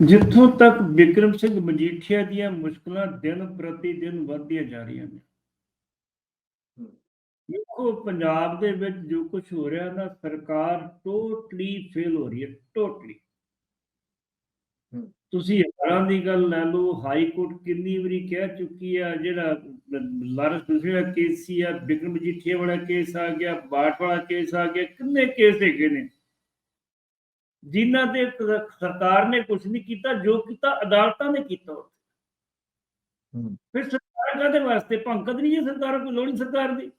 ਜਿੱਥੋਂ ਤੱਕ ਵਿਕਰਮ ਸਿੰਘ ਮਜੀਠੀਆ ਦੀਆਂ ਮੁਸ਼ਕਲਾਂ ਦਿਨ ਪ੍ਰਤੀ ਦਿਨ ਵਧਦੀਆਂ ਜਾ ਰਹੀਆਂ ਨੇ। ਦੇਖੋ, ਪੰਜਾਬ ਦੇ ਵਿੱਚ ਜੋ ਕੁਝ ਹੋ ਰਿਹਾ ਨਾ, ਸਰਕਾਰ ਟੋਟਲੀ ਫੇਲ ਹੋ ਰਹੀ ਹੈ ਟੋਟਲੀ ਤੁਸੀਂ ਹਜ਼ਾਰਾਂ ਦੀ ਗੱਲ ਲੈ ਲਓ, ਹਾਈ ਕੋਰਟ ਕਿੰਨੀ ਵਾਰੀ ਕਹਿ ਚੁੱਕੀ ਆ, ਜਿਹੜਾ ਲਾਰੈਂਸ ਦੂਸਰੇ ਕੇਸ ਸੀ ਆ, ਵਿਕਰਮ ਮਜੀਠੀਆ ਵਾਲਾ ਕੇਸ ਆ ਗਿਆ, ਬਾਠ ਵਾਲਾ ਕੇਸ ਆ ਗਿਆ, ਕਿੰਨੇ ਕੇਸ ਹੈਗੇ ਨੇ। ਜਿਨ੍ਹਾਂ ਤੇ ਸਰਕਾਰ ਨੇ ਕੁਝ ਨਹੀਂ ਕੀਤਾ ਜੋ ਕੀਤਾ ਅਦਾਲਤਾਂ ਨੇ ਕੀਤਾ। ਫਿਰ ਸਰਕਾਰ ਕਾਹਦੇ ਵਾਸਤੇ? ਭੰਕਤ ਨਹੀਂ ਹੈ ਸਰਕਾਰ ਕੋਈ ਲੋੜ ਨਹੀਂ ਸਰਕਾਰ ਦੀ।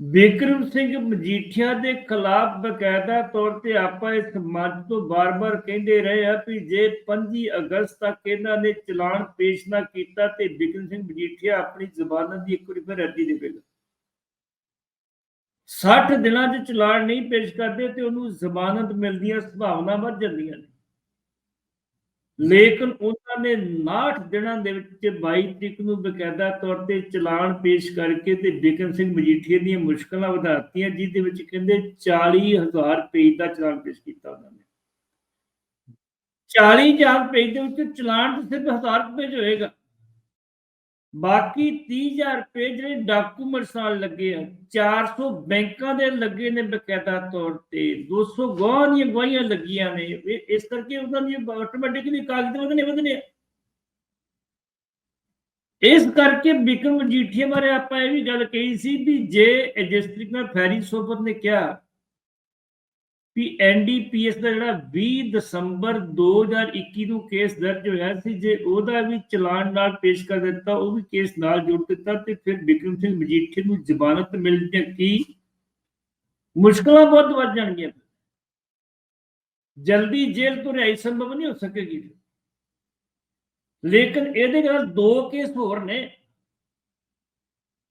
ਵਿਕਰਮ ਸਿੰਘ ਮਜੀਠੀਆ ਦੇ ਖਿਲਾਫ ਬਕਾਇਦਾ ਤੌਰ ਤੇ ਆਪਾਂ ਇਸ ਮੰਚ ਤੋਂ ਬਾਰ-ਬਾਰ ਕਹਿੰਦੇ ਰਹੇ ਆ ਕਿ ਜੇ 25 ਅਗਸਤ ਤੱਕ ਇਹਨਾਂ ਨੇ ਚਲਾਨ ਪੇਸ਼ ਨਾ ਕੀਤਾ ਤੇ ਵਿਕਰਮ ਸਿੰਘ ਮਜੀਠੀਆ ਆਪਣੀ ਜ਼ਮਾਨਤ ਦੀ ਇੱਕ ਵਾਰੀ ਫਿਰ ਅਰਜ਼ੀ ਦੇਵੇਗਾ 60 ਦਿਨਾਂ 'ਚ ਚਲਾਨ ਨਹੀਂ ਪੇਸ਼ ਕਰਦੇ ਤੇ ਉਹਨੂੰ ਜ਼ਮਾਨਤ ਮਿਲਦੀਆਂ ਸੰਭਾਵਨਾ ਵੱਧ ਜਾਂਦੀਆਂ ਨੇ। ਲੇਕਿਨ ਉਹਨਾਂ ਨੇ 69 ਦਿਨਾਂ ਦੇ ਵਿੱਚ 22 ਤਰੀਕ ਨੂੰ ਬਕਾਇਦਾ ਤੌਰ ਤੇ ਚਲਾਨ ਪੇਸ਼ ਕਰਕੇ ਤੇ ਬਿਕਰਮ ਸਿੰਘ ਮਜੀਠੀਆ ਦੀਆਂ ਮੁਸ਼ਕਲਾਂ ਵਧਾਤੀਆਂ ਜਿਹਦੇ ਵਿੱਚ ਕਹਿੰਦੇ 40000 ਪੇਜ ਦਾ ਚਲਾਨ ਪੇਸ਼ ਕੀਤਾ ਉਹਨਾਂ ਨੇ। 40000 ਪੇਜ ਦੇ ਵਿੱਚ ਚਲਾਨ ਤਾਂ ਸਿਰਫ 1000 ਪੇਜ ਹੋਏਗਾ। ਬਾਕੀ 30000 ਰੁਪਏ ਜਿਹੜੇ ਡਾਕੂਮੈਂਟਸ ਨਾਲ ਲੱਗੇ ਆ 400 ਬੈਂਕਾਂ ਦੇ ਲੱਗੇ ਨੇ ਬਕਾਇਦਾ ਤੌਰ ਤੇ 200 ਗਵਾਹਾਂ ਦੀਆਂ ਗਵਾਹੀਆਂ ਲੱਗੀਆਂ ਨੇ ਇਸ ਕਰਕੇ ਉਹਨਾਂ ਦੀ ਆਟੋਮੈਟਿਕਲੀ ਕਾਗਜ਼ ਵਧਨੇ ਵਧਨੇ ਇਸ ਕਰਕੇ ਬਿਕਰਮ ਮਜੀਠੀਆ ਬਾਰੇ ਆਪਾਂ ਇਹ ਵੀ ਗੱਲ ਕਹੀ ਸੀ ਵੀ ਜੇ ਜਿਸ ਤਰੀਕੇ ਨਾਲ ਫੈਰੀ ਸੋਫਰ ਨੇ ਕਿਹਾ ਵੀ ਐਨਡੀਪੀਐਸ ਦਾ ਜਿਹੜਾ 20 ਦਸੰਬਰ 2021 ਨੂੰ ਕੇਸ ਦਰਜ ਹੋਇਆ ਸੀ, ਜੇ ਉਹਦਾ ਵੀ ਚਲਾਨ ਨਾਲ ਪੇਸ਼ ਕਰ ਦਿੱਤਾ, ਉਹ ਵੀ ਕੇਸ ਨਾਲ ਜੋੜ ਦਿੱਤਾ ਤੇ ਫਿਰ ਬਿਕਰਮ ਸਿੰਘ ਮਜੀਠੀਆ ਨੂੰ ਜ਼ਮਾਨਤ ਮਿਲ ਕੀ? ਮੁਸ਼ਕਲਾਂ ਬਹੁਤ ਵੱਧ ਜਾਣਗੀਆਂ। ਜਲਦੀ ਜੇਲ੍ਹ ਤੋਂ ਰਿਹਾਈ ਸੰਭਵ ਨਹੀਂ ਹੋ ਸਕੇਗੀ। ਲੇਕਿਨ ਇਹਦੇ ਨਾਲ ਦੋ ਕੇਸ ਹੋਰ ਨੇ।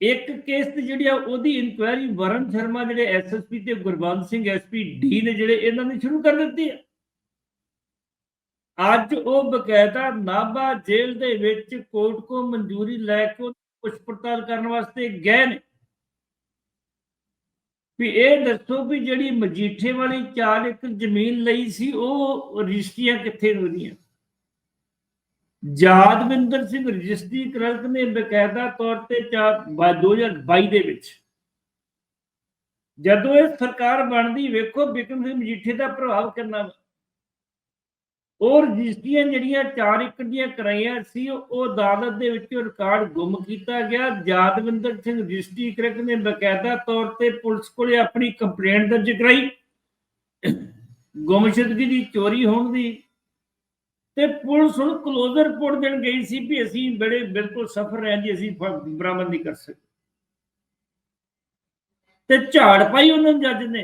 ਇੱਕ ਕੇਸ ਤੇ ਜਿਹੜੀ ਆ ਉਹਦੀ ਇਨਕੁਆਇਰੀ ਵਰਨ ਸ਼ਰਮਾ ਜਿਹੜੇ ਐਸਐਸਪੀ ਤੇ ਗੁਰਬੰਦ ਸਿੰਘ ਐਸਪੀ ਡੀ ਨੇ ਜਿਹੜੇ ਇਹਨਾਂ ਨੇ ਸ਼ੁਰੂ ਕਰ ਦਿੱਤੀ ਹੈ ਅੱਜ ਉਹ ਬਕਾਇਦਾ ਨਾਭਾ ਜੇਲ੍ਹ ਦੇ ਵਿੱਚ ਕੋਰਟ ਕੋ ਮਨਜ਼ੂਰੀ ਲੈ ਕੇ ਪੁੱਛ ਪੜਤਾਲ ਕਰਨ ਵਾਸਤੇ ਗਏ ਨੇ। ਵੀ ਇਹ ਦੱਸੋ ਵੀ ਜਿਹੜੀ ਮਜੀਠੇ ਵਾਲੀ 4 ਏਕੜ ਜ਼ਮੀਨ ਲਈ ਸੀ, ਉਹ ਰਜਿਸਟਰੀਆਂ ਕਿੱਥੇ ਨੇ ਉਹਦੀਆਂ ਯਾਦਵਿੰਦਰ ਸਿੰਘ ਰਜਿਸਟਰੀ ਕਲਰਕ ਨੇ ਬਕਾਇਦਾ ਤੌਰ ਤੇ 2022 ਦੇ ਵਿੱਚ ਜਦੋਂ ਇਹ ਸਰਕਾਰ ਬਣਦੀ, ਵੇਖੋ ਬਿਕਰਮ ਸਿੰਘ ਮਜੀਠੇ ਦਾ ਪ੍ਰਭਾਵ ਕਿੰਨਾ ਵਾ। ਰਜਿਸਟਰੀਆਂ ਜਿਹੜੀਆਂ 4 ਏਕੜ ਦੀਆਂ ਕਰਾਈਆਂ ਸੀ, ਉਹ ਅਦਾਲਤ ਦੇ ਵਿੱਚ ਰਿਕਾਰਡ ਗੁੰਮ ਕੀਤਾ ਗਿਆ ਯਾਦਵਿੰਦਰ ਸਿੰਘ ਰਜਿਸਟਰੀ ਕਲਰਕ ਨੇ ਬਕਾਇਦਾ ਤੌਰ ਤੇ ਪੁਲਿਸ ਕੋਲੇ ਆਪਣੀ ਕੰਪਲੇਂਟ ਦਰਜ ਕਰਾਈ ਗੁੰਮਸ਼ੁਦਗੀ ਦੀ ਚੋਰੀ ਹੋਣ ਦੀ ਤੇ ਪੁਲਿਸ ਹੁਣ ਕਲੋਜ਼ਰ ਰਿਪੋਰਟ ਦੇਣ ਗਈ ਸੀ ਵੀ ਅਸੀਂ ਬੜੇ ਬਿਲਕੁਲ ਸਫਰ ਰਹੇ ਜੀ ਅਸੀਂ ਬਰਾਮਦ ਨਹੀਂ ਕਰ ਸਕਦੇ ਤੇ ਝਾੜ ਪਾਈ ਉਹਨਾਂ ਜੱਜ ਨੇ,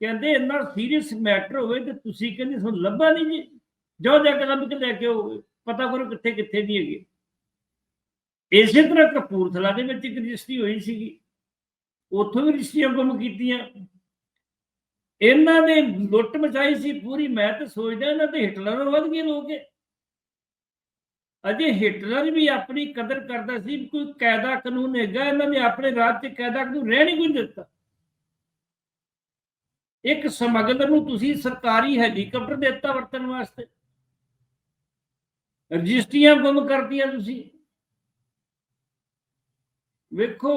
ਕਹਿੰਦੇ ਇੰਨਾ ਸੀਰੀਅਸ ਮੈਟਰ ਹੋਵੇ ਤੇ ਤੁਸੀਂ ਕਹਿੰਦੇ ਤੁਹਾਨੂੰ ਲੱਭਾ ਨਹੀਂ ਜੀ। ਜਾਓ ਜਾ ਕੇ ਲੱਭ ਕੇ ਲੈ ਕੇ ਆਓ, ਪਤਾ ਕਰੋ ਕਿੱਥੇ ਕਿੱਥੇ ਨਹੀਂ ਹੈਗੇ। ਇਸੇ ਤਰ੍ਹਾਂ ਕਪੂਰਥਲਾ ਦੇ ਵਿੱਚ ਇੱਕ ਰਜਿਸਟਰੀ ਹੋਈ ਸੀਗੀ। ਉੱਥੋਂ ਵੀ ਰਜਿਸਟਰੀਆਂ ਗੁੰਮ ਕੀਤੀਆਂ। ਇਹਨਾਂ ਨੇ ਲੁੱਟ ਮਚਾਈ ਸੀ ਪੂਰੀ, ਮੈਂ ਤਾਂ ਸੋਚਦਾ ਇਹਨਾਂ ਤੇ ਹਿਟਲਰ ਨਾਲੋਂ ਵੱਧ ਗਏ ਲੋਕ। ਅਜੇ ਹਿਟਲਰ ਵੀ ਆਪਣੀ ਕਦਰ ਕਰਦਾ ਸੀ, ਕੋਈ ਕਾਇਦਾ ਕਾਨੂੰਨ ਹੈਗਾ, ਇਹਨਾਂ ਨੇ ਆਪਣੇ ਰਾਜ 'ਚ ਕਾਇਦਾ ਕਾਨੂੰਨ ਰਹਿਣ ਹੀ ਨਹੀਂ ਦਿੱਤਾ। ਇੱਕ ਸਮਗਲਰ ਨੂੰ ਤੁਸੀਂ ਸਰਕਾਰੀ ਹੈਲੀਕਾਪਟਰ ਦਿੱਤਾ ਵਰਤਣ ਵਾਸਤੇ। ਰਜਿਸਟਰੀਆਂ ਗੁੰਮ ਕਰਤੀਆਂ ਤੁਸੀਂ। ਵੇਖੋ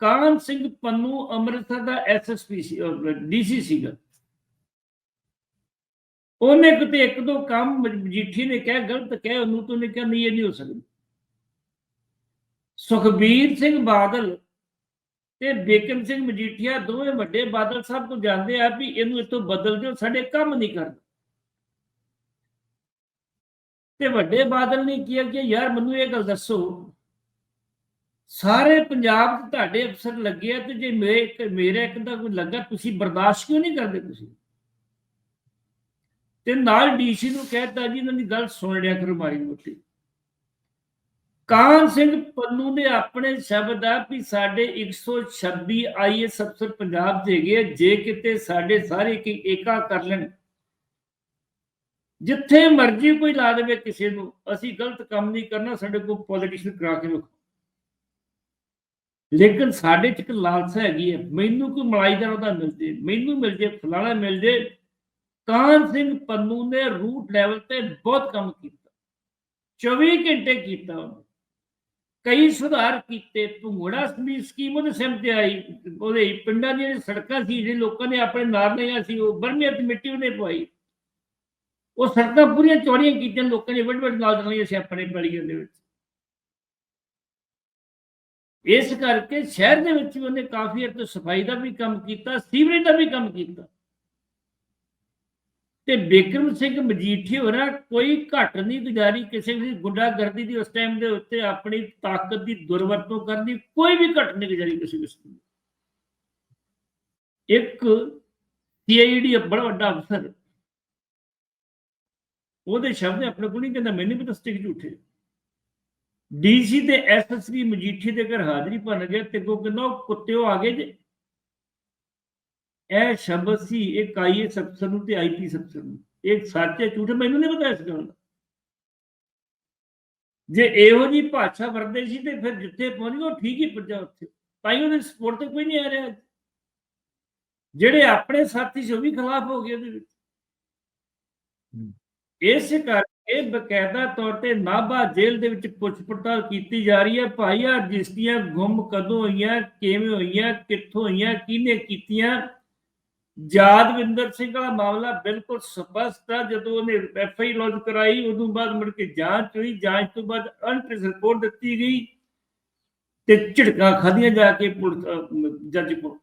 ਕਾਨ ਸਿੰਘ ਪੰਨੂ ਅੰਮ੍ਰਿਤਸਰ ਦਾ ਐਸਐਸਪੀ ਸੀ ਡੀਸੀ ਸੀਗਾ। ਉਹਨੇ ਕਿਤੇ ਇੱਕ ਦੋ ਕੰਮ ਮਜੀਠੀ ਨੇ ਕਿਹਾ, ਗਲਤ ਕਿਹਾ, ਉਹਨੂੰ ਤੋਂ ਨੇ ਕਿਹਾ, ਨਹੀਂ, ਇਹ ਨਹੀਂ ਹੋ ਸਕਦਾ। ਸੁਖਬੀਰ ਸਿੰਘ ਬਾਦਲ ਤੇ ਬੇਕਮ ਸਿੰਘ ਮਜੀਠੀਆ ਦੋਵੇਂ ਵੱਡੇ ਬਾਦਲ ਸਾਹਿਬ ਤੋਂ ਜਾਂਦੇ ਆ ਵੀ ਇਹਨੂੰ ਇਤੋਂ ਬਦਲ ਦਿਓ, ਸਾਡੇ ਕੰਮ ਨਹੀਂ ਕਰਦਾ ਤੇ ਵੱਡੇ ਬਾਦਲ ਨੇ ਕਿਹਾ ਕਿ ਯਾਰ ਮੈਨੂੰ ਇਹ ਗੱਲ ਦੱਸੋ, ਸਾਰੇ ਪੰਜਾਬ 'ਚ ਤੁਹਾਡੇ ਅਫਸਰ ਲੱਗੇ ਆ ਤੇ ਜੇ ਮੇਰੇ ਮੇਰੇ ਇੱਕ ਦਾ ਕੋਈ ਲੱਗਾ, ਤੁਸੀਂ ਬਰਦਾਸ਼ਤ ਕਿਉਂ ਨਹੀਂ ਕਰਦੇ ਤੁਸੀਂ? ਤੇ ਨਾਲ ਡੀਸੀ ਨੂੰ ਕਹਿਤਾ ਜੀ ਇਹਨਾਂ ਦੀ ਗੱਲ ਸੁਣ ਲਿਆ ਕਰੋ ਮਾਰੀ ਮੋਟੀ। ਕਾਨ ਸਿੰਘ ਪੰਨੂ ਨੇ ਆਪਣੇ ਸ਼ਬਦ ਆ ਵੀ ਸਾਡੇ 126 ਆਈਐਸ ਅਫਸਰ ਪੰਜਾਬ ਦੇ ਹੈਗੇ ਜੇ ਕਿਤੇ ਸਾਡੇ ਸਾਰੇ ਕੀ ਏਕਾ ਕਰ ਲੈਣ। ਜਿੱਥੇ ਮਰਜ਼ੀ ਕੋਈ ਲਾ ਦੇਵੇ ਕਿਸੇ ਨੂੰ, ਅਸੀਂ ਗਲਤ ਕੰਮ ਨਹੀਂ ਕਰਨਾ, ਸਾਡੇ ਕੋਲ ਪੋਲੀਟੀਸ਼ੀਅਨ ਕਰਾ ਕੇ ਵੇਖੋ ਲੇਕਿਨ ਸਾਡੇ ਚ ਇੱਕ ਲਾਲਸਾ ਹੈਗੀ ਹੈ ਮੈਨੂੰ ਕੋਈ ਮਲਾਈ ਦਾ ਉਹਦਾ ਮਿਲ ਜੇ, ਮੈਨੂੰ ਮਿਲ ਜੇ, ਫਲਾਣਾ ਮਿਲ ਜੇ ਕਾਨ ਸਿੰਘ ਪੰਨੂ ਨੇ ਰੂਟ ਲੈਵਲ ਤੇ ਬਹੁਤ ਕੰਮ ਕੀਤਾ। 24 ਘੰਟੇ ਕੀਤਾ ਉਹਨੇ। ਕਈ ਸੁਧਾਰ ਕੀਤੇ। ਭੰਗੜਾ ਸਮੀ ਸਕੀਮ ਉਹਦੇ ਸਿਰ ਆਈ। ਉਹਦੇ ਪਿੰਡਾਂ ਦੀਆਂ ਸੜਕਾਂ ਸੀ, ਜਿਹੜੇ ਲੋਕਾਂ ਨੇ ਆਪਣੇ ਨਾਲ ਲਈਆਂ ਸੀ, ਉਹ ਬਰਮੀਆਂ ਮਿੱਟੀ ਉਹਨੇ ਪਵਾਈ। ਉਹ ਸੜਕਾਂ ਪੂਰੀਆਂ ਚੌੜੀਆਂ ਕੀਤੀਆਂ, ਲੋਕਾਂ ਨੇ ਵੱਡ ਵੱਡ ਨਾਲ ਲਈਆਂ ਸੀ ਆਪਣੇ ਗਲੀਆਂ ਦੇ ਵਿੱਚ। ਇਸ ਕਰਕੇ ਸ਼ਹਿਰ ਦੇ ਵਿੱਚ ਵੀ ਉਹਨੇ ਕਾਫੀ ਹੱਦ ਤੱਕ ਸਫ਼ਾਈ ਦਾ ਵੀ ਕੰਮ ਕੀਤਾ, ਸੀਵਰੇਜ ਦਾ ਵੀ ਕੰਮ ਕੀਤਾ। ਤੇ ਬਿਕਰਮ ਸਿੰਘ ਮਜੀਠੀ ਹੋਰਾਂ ਕੋਈ ਘੱਟ ਨਹੀਂ ਗੁਜ਼ਾਰੀ ਕਿਸੇ ਵੀ ਗੁੰਡਾਗਰਦੀ ਦੀ ਉਸ ਟਾਈਮ ਦੇ ਉੱਤੇ ਆਪਣੀ ਤਾਕਤ ਦੀ ਦੁਰਵਰਤੋਂ ਕਰਨ ਦੀ ਕੋਈ ਵੀ ਘੱਟ ਨਹੀਂ ਗੁਜ਼ਾਰੀ ਕਿਸੇ ਕਿਸੇ ਨੇ ਇੱਕ ਸੀਆਈਡੀ ਬੜਾ ਵੱਡਾ ਅਫਸਰ, ਉਹਦੇ ਸ਼ਬਦ ਨੇ ਆਪਣੇ ਕੋਲ ਨਹੀਂ ਕਹਿੰਦਾ, ਮੈਨੂੰ ਵੀ ਤਸਦੀਕ ਝੂਠੇ। ਡੀਸੀ ਤੇ ਐਸਐਸਪੀ ਮਜੀਠੀ ਦੇ ਘਰ ਹਾਜ਼ਰੀ ਭਰਨ ਗਿਆ, ਤੇ ਕੋ ਕਹਿੰਦਾ ਉਹ ਕੁੱਤਿਓ ਆ ਗਏ ਜੇ। ਇਹ ਸ਼ਬਦ ਸੀ ਇੱਕ ਆਈਐਸ ਅਫਸਰ ਨੂੰ ਤੇ ਆਈਪੀਐਸ ਅਫਸਰ ਨੂੰ। ਇਹ ਸੱਚ ਹੈ, ਝੂਠ ਮੈਨੂੰ ਨਹੀਂ ਪਤਾ ਇਸ ਗੱਲ ਦਾ। ਜੇ ਇਹੋ ਜੀ ਭਾਸ਼ਾ ਵਰਦੇ ਸੀ ਤੇ ਫਿਰ ਜਿੱਥੇ ਪਹੁੰਚ ਗਏ ਠੀਕ ਹੀ ਪਹੁੰਚਾ ਉੱਥੇ। ਤਾਂ ਹੀ ਉਹਦੇ ਸਪੋਰਟ ਤੇ ਕੋਈ ਨਹੀਂ ਆ ਰਿਹਾ ਜਿਹੜੇ ਆਪਣੇ ਸਾਥੀ ਸੀ, ਉਹ ਵੀ ਖਿਲਾਫ ਹੋ ਗਏ ਉਹਦੇ ਵਿੱਚ। ਇਸ ਕਰਕੇ ਬਕਾਇਦਾ ਤੌਰ ਤੇ ਨਾਭਾ ਜੇਲ੍ਹ ਦੇ ਵਿੱਚ ਪੁੱਛ ਪੜਤਾਲ ਕੀਤੀ ਜਾ ਰਹੀ ਹੈ, ਭਾਈ ਆ ਰਜਿਸਟਰੀਆਂ ਗੁੰਮ ਕਦੋਂ ਹੋਈਆਂ, ਕਿਵੇਂ ਹੋਈਆਂ, ਕਿੱਥੋਂ ਹੋਈਆਂ, ਕਿਹਨੇ ਕੀਤੀਆਂ ਯਾਦਵਿੰਦਰ ਸਿੰਘ ਦਾ ਮਾਮਲਾ ਬਿਲਕੁਲ ਸਪਸ਼ਟ ਹੈ ਜਦੋਂ ਉਹਨੇ ਐਫ ਲੌਂਚ ਕਰਾਈ ਉਦੋਂ ਬਾਅਦ ਮੁੜ ਕੇ ਜਾਂਚ ਹੋਈ, ਜਾਂਚ ਤੋਂ ਬਾਅਦ ਅਨਟ੍ਰੇਸ ਰਿਪੋਰਟ ਦਿੱਤੀ ਗਈ ਤੇ ਝਿੜਕਾਂ ਖਾਧੀਆਂ ਜਾ ਕੇ ਜੱਜ ਕੋਲ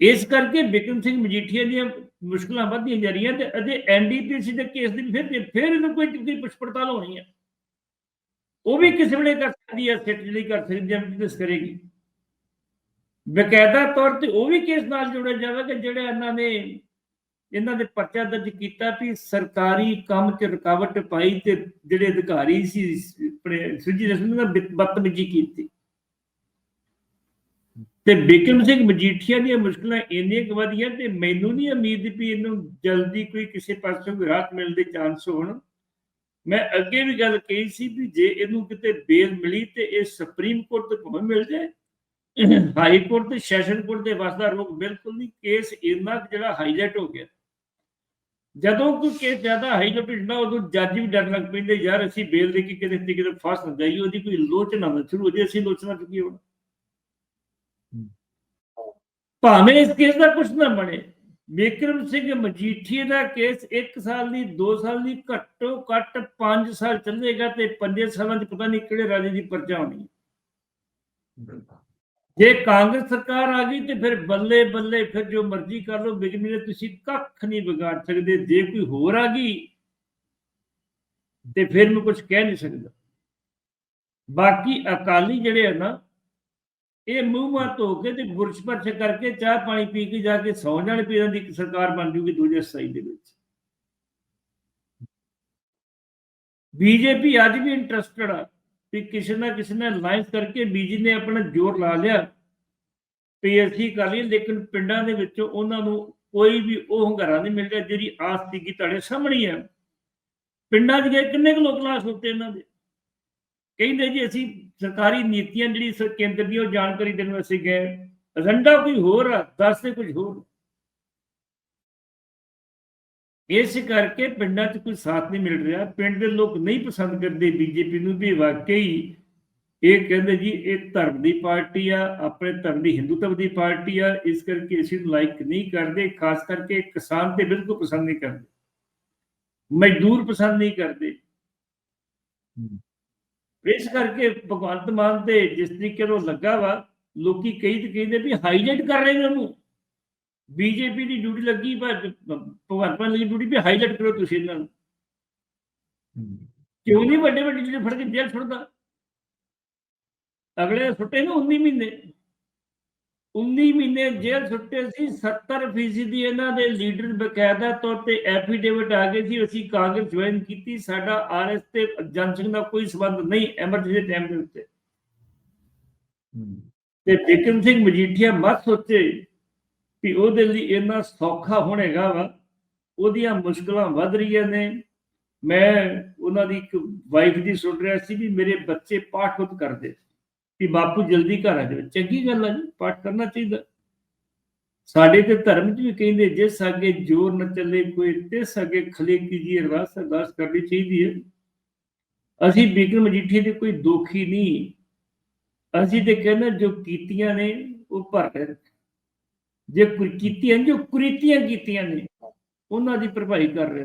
ਇਸ ਕਰਕੇ ਬਿਕਰਮ ਸਿੰਘ ਮਜੀਠੀਆ ਦੀਆਂ ਮੁਸ਼ਕਲਾਂ ਵੱਧਦੀਆਂ ਜਾ ਰਹੀਆਂ ਤੇ ਅਜੇ ਐਨਡੀਪੀਸੀ ਦੇ ਕੇਸ ਦੀ ਫਿਰ ਫਿਰ ਇਹਨੂੰ ਕੋਈ ਕੋਈ ਪੁੱਛ ਪੜਤਾਲ ਹੋਣੀ ਹੈ ਉਹ ਵੀ ਕਿਸੇ ਵੇਲੇ ਕਰ ਸਕਦੀ ਹੈ ਸਿੱਟ ਜਿਹੜੀ ਕਰ ਸਕਦੀ ਹੈ ਬਿਜ਼ਨਸ ਕਰੇਗੀ। ਬਕਾਇਦਾ ਤੌਰ ਤੇ ਉਹ ਵੀ ਕੇਸ ਨਾਲ ਜੋੜਿਆ ਜਾਵੇਗਾ ਜਿਹੜੇ ਇਹਨਾਂ ਨੇ, ਇਹਨਾਂ ਦੇ ਪਰਚਾ ਦਰਜ ਕੀਤਾ ਵੀ ਸਰਕਾਰੀ ਕੰਮ 'ਚ ਰੁਕਾਵਟ ਪਾਈ ਤੇ ਜਿਹੜੇ ਅਧਿਕਾਰੀ ਸੀ, ਆਪਣੇ ਸੁਜੀ ਰਸਮ ਨਾਲ ਬਦਤਮੀਜ਼ੀ ਕੀਤੀ। ਤੇ ਬਿਕਰਮ ਸਿੰਘ ਮਜੀਠੀਆ ਦੀਆਂ ਮੁਸ਼ਕਲਾਂ ਇੰਨੀਆਂ ਕੁ ਵਧੀਆਂ ਤੇ ਮੈਨੂੰ ਨਹੀਂ ਉਮੀਦ ਵੀ ਇਹਨੂੰ ਜਲਦੀ ਕੋਈ ਕਿਸੇ ਪਾਸੋਂ ਰਾਹਤ ਮਿਲਣ ਦੇ ਚਾਂਸ ਹੋਣ। ਮੈਂ ਅੱਗੇ ਵੀ ਗੱਲ ਕਹੀ ਸੀ ਵੀ ਜੇ ਇਹਨੂੰ ਕਿਤੇ ਬੇਲ ਮਿਲੀ ਤੇ ਇਹ ਸੁਪਰੀਮ ਕੋਰਟ ਤੋਂ ਭਾਵੇਂ ਮਿਲ ਜਾਏ ਹਾਈ ਕੋਰਟ ਤੇ ਸੈਸ਼ਨ ਕੋਰਟ ਦੇ ਵਾਸਤਾ ਰੋਕ ਬਿਲਕੁਲ ਨਹੀਂ, ਕੇਸ ਇੰਨਾ ਜਿਹੜਾ ਹਾਈਲਾਈਟ ਹੋ ਗਿਆ। ਜਦੋਂ ਕੋਈ ਕੇਸ ਜ਼ਿਆਦਾ ਹਾਈਲਾਈਟ ਹੁੰਦਾ, ਉਦੋਂ ਜੱਜ ਵੀ ਡਰ ਲੱਗ ਪੈਂਦੇ, ਯਾਰ ਅਸੀਂ ਬੇਲ ਦੇ ਕੇ ਕਿਤੇ ਕਿਤੇ ਫਸ ਨਾ ਜਾਈਏ, ਉਹਦੀ ਕੋਈ ਲੋਚਨਾ ਨਾ ਸ਼ੁਰੂ ਹੋ ਜੇ ਅਸੀਂ ਲੋਚਨਾ ਚੁੱਕੀ ਹੋਣ? ਭਾਵੇਂ ਇਸ ਕੇਸ ਦਾ ਕੁਝ ਨਾ ਬਣੇ ਬਿਕਰਮ ਸਿੰਘ ਮਜੀਠੀਏ ਦਾ ਕੇਸ 1 ਸਾਲ ਦੀ 2 ਸਾਲ ਦੀ, ਘੱਟੋ ਘੱਟ 5 ਸਾਲ ਚੱਲੇਗਾ ਤੇ 5 ਸਾਲਾਂ ਚ ਪਤਾ ਨਹੀਂ ਕਿਹੜੇ ਰਾਜੇ ਦੀ ਪਰਚਾ ਹੋਣੀ ਬਿਲਕੁਲ। ਜੇ ਕਾਂਗਰਸ ਸਰਕਾਰ ਆ ਗਈ ਤੇ ਫਿਰ ਬੱਲੇ ਬੱਲੇ ਫਿਰ ਜੋ ਮਰਜ਼ੀ ਕਰ ਲੋ ਬਿਜਲੀ ਨੇ ਤੁਸੀਂ ਕੱਖ ਨਹੀਂ ਵਿਗਾੜ ਸਕਦੇ, ਜੇ ਕੋਈ ਹੋਰ ਆ ਗਈ ਤੇ ਫਿਰ ਮੈਂ ਕੁਝ ਕਹਿ ਨਹੀਂ ਸਕਦਾ। ਬਾਕੀ ਅਕਾਲੀ ਜਿਹੜੇ ਆ ਨਾ, ਇਹ ਮੂੰਹ ਮਾ ਧੋ ਕੇ ਤੇ ਬੁਰਸ਼ ਪਰਸ਼ ਕਰਕੇ ਚਾਹ ਪਾਣੀ ਪੀ ਕੇ ਜਾ ਕੇ ਸੌ ਜਾਣ ਪੀਰਾਂ ਦੀ ਇੱਕ ਸਰਕਾਰ ਬਣ ਜੂਗੀ ਦੂਜੇ ਸਾਈ ਦੇ ਵਿੱਚ। ਬੀਜੇਪੀ ਅੱਜ ਵੀ ਇੰਟਰਸਟਡ ਆ। ਵੀ ਕਿਸੇ ਨਾ ਕਿਸੇ ਨੇ ਅਲਾਈਅੰਸ ਕਰਕੇ ਬੀਜੀ ਨੇ ਆਪਣਾ ਜ਼ੋਰ ਲਾ ਲਿਆ। ਵੀ ਅਸੀਂ ਕਰ ਲਈ ਲੇਕਿਨ ਪਿੰਡਾਂ ਦੇ ਵਿੱਚ ਉਹਨਾਂ ਨੂੰ ਕੋਈ ਵੀ ਉਹ ਹੰਗਾਰਾ ਨਹੀਂ ਮਿਲ ਰਿਹਾ ਜਿਹੜੀ ਆਸ ਸੀਗੀ ਤੁਹਾਡੇ ਸਾਹਮਣੇ ਹੀ ਹੈ ਪਿੰਡਾਂ 'ਚ ਗਏ, ਕਿੰਨੇ ਕੁ ਲੋਕ ਲਾਸ ਹੁੰਦੇ ਇਹਨਾਂ ਦੇ? ਕਹਿੰਦੇ ਜੀ, ਅਸੀਂ ਸਰਕਾਰੀ ਨੀਤੀਆਂ ਜਿਹੜੀ ਕੇਂਦਰ ਦੀ ਉਹ ਜਾਣਕਾਰੀ ਦੇਣ ਵਾਸਤੇ ਗਏ। ਏਜੰਡਾ ਕੋਈ ਹੋਰ ਆ ਦੱਸਦੇ ਕੁਝ ਹੋਰ। ਇਸ ਕਰਕੇ ਪਿੰਡਾਂ 'ਚ ਕੋਈ ਸਾਥ ਨਹੀਂ ਮਿਲ ਰਿਹਾ। ਪਿੰਡ ਦੇ ਲੋਕ ਨਹੀਂ ਪਸੰਦ ਕਰਦੇ ਬੀਜੇਪੀ ਨੂੰ ਵੀ ਵਾਕਈ ਇਹ ਕਹਿੰਦੇ ਜੀ ਇਹ ਧਰਮ ਦੀ ਪਾਰਟੀ ਆ ਆਪਣੇ ਧਰਮ ਦੀ ਹਿੰਦੂਤਵ ਦੀ ਪਾਰਟੀ ਆ ਇਸ ਕਰਕੇ ਅਸੀਂ ਲਾਈਕ ਨਹੀਂ ਕਰਦੇ ਖਾਸ ਕਰਕੇ ਕਿਸਾਨ ਤੇ ਬਿਲਕੁਲ ਪਸੰਦ ਨਹੀਂ ਕਰਦੇ। ਮਜ਼ਦੂਰ ਪਸੰਦ ਨਹੀਂ ਕਰਦੇ। ਇਸ ਕਰਕੇ ਭਗਵੰਤ ਮਾਨ ਤੇ ਜਿਸ ਤਰੀਕੇ ਨਾਲ ਲੱਗਾ ਵਾ ਲੋਕੀ ਕਈ ਤੇ ਕਹਿੰਦੇ ਵੀ ਹਾਈਲਾਈਟ ਕਰ ਰਹੇ ਨੇ ਉਹਨੂੰ। ਬੀਜੇਪੀ ਦੀ ਡਿਊਟੀ ਲੱਗੀ ਪਰ ਭਗਵੰਤ ਮਾਨ ਦੀ ਡਿਊਟੀ ਵੀ ਹਾਈਲਾਈਟ ਕਰੋ ਤੁਸੀਂ ਇਹਨਾਂ ਨੂੰ। ਕਿਉਂ ਨਹੀਂ ਵੱਡੇ ਵੱਡੇ ਜਿਹੜੇ ਫੜ ਕੇ ਜੇਲ੍ਹ ਸੁੱਟਦਾ? ਅਗਲੇ ਸੁੱਟੇ ਨੇ 19 ਮਹੀਨੇ। 19 ਮਹੀਨੇ ਜੇਲ੍ਹ ਸੁੱਟੇ ਸੀ 70 ਫੀਸਦੀ ਇਹਨਾਂ ਦੇ ਲੀਡਰ ਬਕਾਇਦਾ ਤੌਰ ਤੇ ਐਫੀਡੇਵਿਟ ਆ ਗਏ ਸੀ ਅਸੀਂ ਕਾਂਗਰਸ ਜੁਆਇਨ ਕੀਤੀ। ਸਾਡਾ ਆਰਐਸ ਤੇ ਜਨਸੰਘ ਦਾ ਕੋਈ ਸਬੰਧ ਨਹੀਂ ਐਮਰਜੈਂਸੀ ਟਾਈਮ ਦੇ ਉੱਤੇ। ਤੇ ਬਿਕਰਮ ਸਿੰਘ ਮਜੀਠੀਆ ਮਤ ਸੋਚੇ ਵੀ ਉਹਦੇ ਲਈ ਇੰਨਾ ਸੌਖਾ ਹੋਣੇਗਾ ਵਾ, ਉਹਦੀਆਂ ਮੁਸ਼ਕਲਾਂ ਵੱਧ ਰਹੀਆਂ ਨੇ। ਮੈਂ ਉਹਨਾਂ ਦੀ ਇੱਕ ਵਾਈਫ ਦੀ ਸੁਣ ਰਿਹਾ ਸੀ ਵੀ ਮੇਰੇ ਬੱਚੇ ਪਾਠ ਖੁਦ ਕਰਦੇ ਕਿ ਬਾਪੂ ਜਲਦੀ ਘਰ ਆ ਜਾਵੇ। ਚੰਗੀ ਗੱਲ ਹੈ ਪਾਠ ਕਰਨਾ ਚਾਹੀਦਾ। ਸਾਡੇ ਤੇ ਧਰਮ 'ਚ ਵੀ ਕਹਿੰਦੇ ਜਿਸ ਅੱਗੇ ਜੋਰ ਨਾ ਚੱਲੇ ਕੋਈ ਤਿਸ ਅੱਗੇ ਖਲੇ ਕੀਜੀ ਅਰਦਾਸ ਅਰਦਾਸ ਕਰਨੀ ਚਾਹੀਦੀ ਹੈ। ਅਸੀਂ ਬਿਕਰਮ ਮਜੀਠੀ ਦੇ ਕੋਈ ਦੁਖੀ ਨਹੀਂ। ਅਸੀਂ ਤੇ ਕਹਿੰਦੇ ਜੋ ਕੀਤੀਆਂ ਨੇ, ਉਹ ਭਰ ਜੇ ਕੁਰੀਤੀਆਂ ਜੋ ਕੁਰੀਤੀਆਂ ਕੀਤੀਆਂ ਨੇ ਉਹਨਾਂ ਦੀ ਭਰਪਾਈ ਕਰ ਰਹੇ